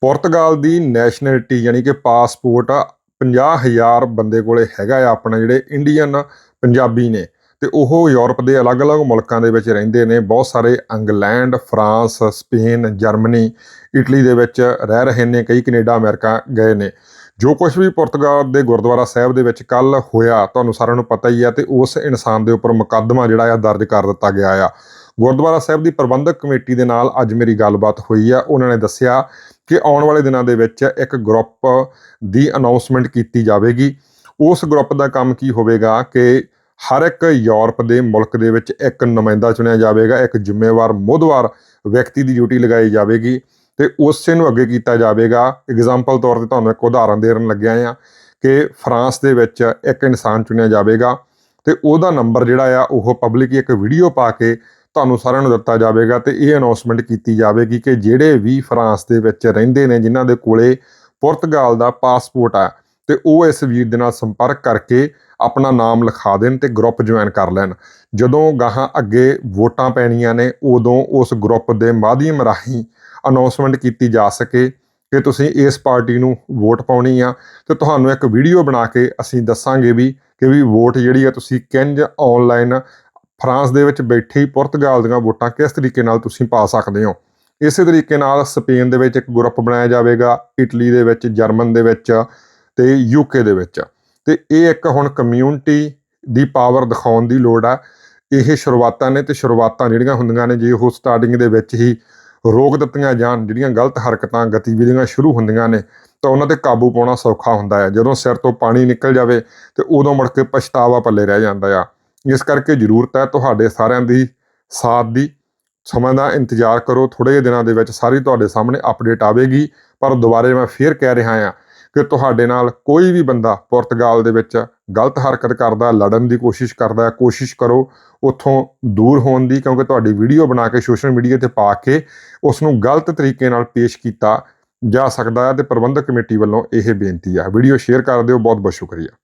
ਪੁਰਤਗਾਲ ਦੀ nationality ਯਾਨੀ ਕਿ passport 50000 ਬੰਦੇ ਕੋਲੇ ਹੈਗਾ ਆ ਆਪਣਾ ਜਿਹੜੇ ਇੰਡੀਅਨ ਪੰਜਾਬੀ ਨੇ। ਤੇ ਉਹ ਯੂਰਪ ਦੇ ਅਲੱਗ-ਅਲੱਗ ਮੁਲਕਾਂ ਦੇ ਵਿੱਚ ਰਹਿੰਦੇ ਨੇ। ਬਹੁਤ ਸਾਰੇ England, France, Spain, Germany, Italy ਦੇ ਵਿੱਚ ਰਹਿ ਰਹੇ ਨੇ। ਕਈ ਕੈਨੇਡਾ, ਅਮਰੀਕਾ ਗਏ ਨੇ। ਜੋ ਕੁਝ ਵੀ ਪੁਰਤਗਾਲ ਦੇ ਗੁਰਦੁਆਰਾ ਸਾਹਿਬ ਦੇ ਵਿੱਚ ਕੱਲ ਹੋਇਆ, ਤੁਹਾਨੂੰ ਸਾਰਿਆਂ ਨੂੰ ਪਤਾ ਹੀ ਆ ਤੇ ਉਸ ਇਨਸਾਨ ਦੇ ਉੱਪਰ ਮੁਕੱਦਮਾ ਜਿਹੜਾ ਆ ਦਰਜ ਕਰ ਦਿੱਤਾ ਗਿਆ ਆ। ਗੁਰਦੁਆਰਾ ਸਾਹਿਬ ਦੀ ਪ੍ਰਬੰਧਕ ਕਮੇਟੀ ਦੇ ਨਾਲ ਅੱਜ ਮੇਰੀ ਗੱਲਬਾਤ ਹੋਈ ਆ। ਉਹਨਾਂ ਨੇ ਦੱਸਿਆ ਕਿ ਆਉਣ ਵਾਲੇ ਦਿਨਾਂ ਦੇ ਵਿੱਚ ਇੱਕ ਗਰੁੱਪ ਦੀ ਅਨਾਉਂਸਮੈਂਟ ਕੀਤੀ ਜਾਵੇਗੀ। ਉਸ ਗਰੁੱਪ ਦਾ ਕੰਮ ਕੀ ਹੋਵੇਗਾ ਕਿ ਹਰ ਇੱਕ ਯੂਰਪ ਦੇ ਮੁਲਕ ਦੇ ਵਿੱਚ ਇੱਕ ਨੁਮਾਇੰਦਾ ਚੁਣਿਆ ਜਾਵੇਗਾ, ਇੱਕ ਜ਼ਿੰਮੇਵਾਰ, ਮੋਹਦਵਾਰ ਵਿਅਕਤੀ ਦੀ ਡਿਊਟੀ ਲਗਾਈ ਜਾਵੇਗੀ ਤੇ ਉਸੇ ਨੂੰ ਅੱਗੇ ਕੀਤਾ ਜਾਵੇਗਾ। ਐਗਜ਼ਾਮਪਲ ਤੌਰ ਤੇ ਤੁਹਾਨੂੰ ਇੱਕ ਉਦਾਹਰਨ ਦੇਣ ਲੱਗਿਆ ਆ ਕਿ ਫਰਾਂਸ ਦੇ ਵਿੱਚ ਇੱਕ ਇਨਸਾਨ ਚੁਣਿਆ ਜਾਵੇਗਾ ਤੇ ਉਹਦਾ ਨੰਬਰ ਜਿਹੜਾ ਆ, ਉਹ ਪਬਲਿਕ ਇੱਕ ਵੀਡੀਓ ਪਾ ਕੇ ਤੁਹਾਨੂੰ ਸਾਰਿਆਂ ਨੂੰ ਦਿੱਤਾ ਜਾਵੇਗਾ ਤੇ ਇਹ ਅਨਾਉਂਸਮੈਂਟ ਕੀਤੀ ਜਾਵੇਗੀ ਕਿ ਜਿਹੜੇ ਵੀ ਫਰਾਂਸ ਦੇ ਵਿੱਚ ਰਹਿੰਦੇ ਨੇ, ਜਿਨ੍ਹਾਂ ਦੇ ਕੋਲੇ ਪੁਰਤਗਾਲ ਦਾ ਪਾਸਪੋਰਟ ਆ, ਤੇ ਉਹ ਇਸ ਵੀਰ ਦੇ ਨਾਲ ਸੰਪਰਕ ਕਰਕੇ ਆਪਣਾ ਨਾਮ ਲਿਖਾ ਦੇਣ ਤੇ ਗਰੁੱਪ ਜੁਆਇਨ ਕਰ ਲੈਣ। ਜਦੋਂ ਗਾਹਾਂ ਅੱਗੇ ਵੋਟਾਂ ਪੈਣੀਆਂ ਨੇ, ਉਦੋਂ ਉਸ ਗਰੁੱਪ ਦੇ ਮਾਧਿਅਮ ਰਾਹੀਂ ਅਨਾਉਂਸਮੈਂਟ ਕੀਤੀ ਜਾ ਸਕੇ ਕਿ ਤੁਸੀਂ ਇਸ ਪਾਰਟੀ ਨੂੰ ਵੋਟ ਪਾਉਣੀ ਆ। ਤੇ ਤੁਹਾਨੂੰ ਇੱਕ ਵੀਡੀਓ ਬਣਾ ਕੇ ਅਸੀਂ ਦੱਸਾਂਗੇ ਵੀ ਕਿ ਵੀ ਵੋਟ ਜਿਹੜੀ ਆ ਤੁਸੀਂ ਕਿੰਜ ਆਨਲਾਈਨ ਫਰਾਂਸ ਦੇ ਵਿੱਚ ਬੈਠੀ ਪੁਰਤਗਾਲ ਦੀਆਂ ਵੋਟਾਂ ਕਿਸ ਤਰੀਕੇ ਨਾਲ ਤੁਸੀਂ ਪਾ ਸਕਦੇ ਹੋ? ਇਸੇ ਤਰੀਕੇ ਨਾਲ ਸਪੇਨ ਦੇ ਵਿੱਚ ਇੱਕ ਗਰੁੱਪ ਬਣਾਇਆ ਜਾਵੇਗਾ, ਇਟਲੀ ਦੇ ਵਿੱਚ, ਜਰਮਨ ਦੇ ਵਿੱਚ ਤੇ ਯੂਕੇ ਦੇ ਵਿੱਚ। ਤੇ ਇਹ ਇੱਕ ਹੁਣ ਕਮਿਊਨਿਟੀ ਦੀ ਪਾਵਰ ਦਿਖਾਉਣ ਦੀ ਲੋੜ ਆ। ਇਹ ਸ਼ੁਰੂਆਤਾਂ ਨੇ ਤੇ ਸ਼ੁਰੂਆਤਾਂ ਜਿਹੜੀਆਂ ਹੁੰਦੀਆਂ ਨੇ, ਜੇ ਉਹ ਸਟਾਰਟਿੰਗ ਦੇ ਵਿੱਚ ਹੀ ਰੋਕ ਦਿੱਤੀਆਂ ਜਾਣ, ਜਿਹੜੀਆਂ ਗਲਤ ਹਰਕਤਾਂ, ਗਤੀਵਿਧੀਆਂ ਸ਼ੁਰੂ ਹੁੰਦੀਆਂ ਨੇ, ਤਾਂ ਉਹਨਾਂ ਤੇ ਕਾਬੂ ਪਾਉਣਾ ਸੌਖਾ ਹੁੰਦਾ ਹੈ ਜਦੋਂ ਸਿਰ ਤੋਂ ਪਾਣੀ ਨਿਕਲ ਜਾਵੇ ਤੇ ਉਦੋਂ ਮੁੜ ਕੇ ਪਛਤਾਵਾ ਪੱਲੇ ਰਹਿ ਜਾਂਦਾ ਆ। ਇਸ ਕਰਕੇ ਜ਼ਰੂਰਤ ਹੈ ਤੁਹਾਡੇ ਸਾਰਿਆਂ ਦੀ ਸਾਥ ਦੀ। ਸਮਾਂ ਦਾ ਇੰਤਜ਼ਾਰ ਕਰੋ ਥੋੜੇ ਜਿਹੇ ਦਿਨਾਂ ਦੇ ਵਿੱਚ ਸਾਰੀ ਤੁਹਾਡੇ ਸਾਹਮਣੇ ਅਪਡੇਟ ਆਵੇਗੀ। ਪਰ ਦੁਬਾਰੇ ਮੈਂ ਫੇਰ ਕਹਿ ਰਿਹਾ ਹਾਂ ਕਿ ਤੁਹਾਡੇ ਨਾਲ ਕੋਈ ਵੀ ਬੰਦਾ ਪੁਰਤਗਾਲ ਦੇ ਵਿੱਚ ਗਲਤ ਹਰਕਤ ਕਰਦਾ, ਲੜਨ ਦੀ ਕੋਸ਼ਿਸ਼ ਕਰਦਾ ਹੈ ਕੋਸ਼ਿਸ਼ ਕਰੋ ਉੱਥੋਂ ਦੂਰ ਹੋਣ ਦੀ, ਕਿਉਂਕਿ ਤੁਹਾਡੀ ਵੀਡੀਓ ਬਣਾ ਕੇ ਸੋਸ਼ਲ ਮੀਡੀਆ ਤੇ ਪਾ ਕੇ ਉਸ ਨੂੰ ਗਲਤ ਤਰੀਕੇ ਨਾਲ ਪੇਸ਼ ਕੀਤਾ ਜਾ ਸਕਦਾ ਹੈ ਤੇ ਪ੍ਰਬੰਧਕ ਕਮੇਟੀ ਵੱਲੋਂ ਇਹ ਬੇਨਤੀ ਹੈ। ਵੀਡੀਓ ਸ਼ੇਅਰ ਕਰ ਦਿਓ, ਬਹੁਤ ਬਹੁਤ ਸ਼ੁਕਰੀਆ।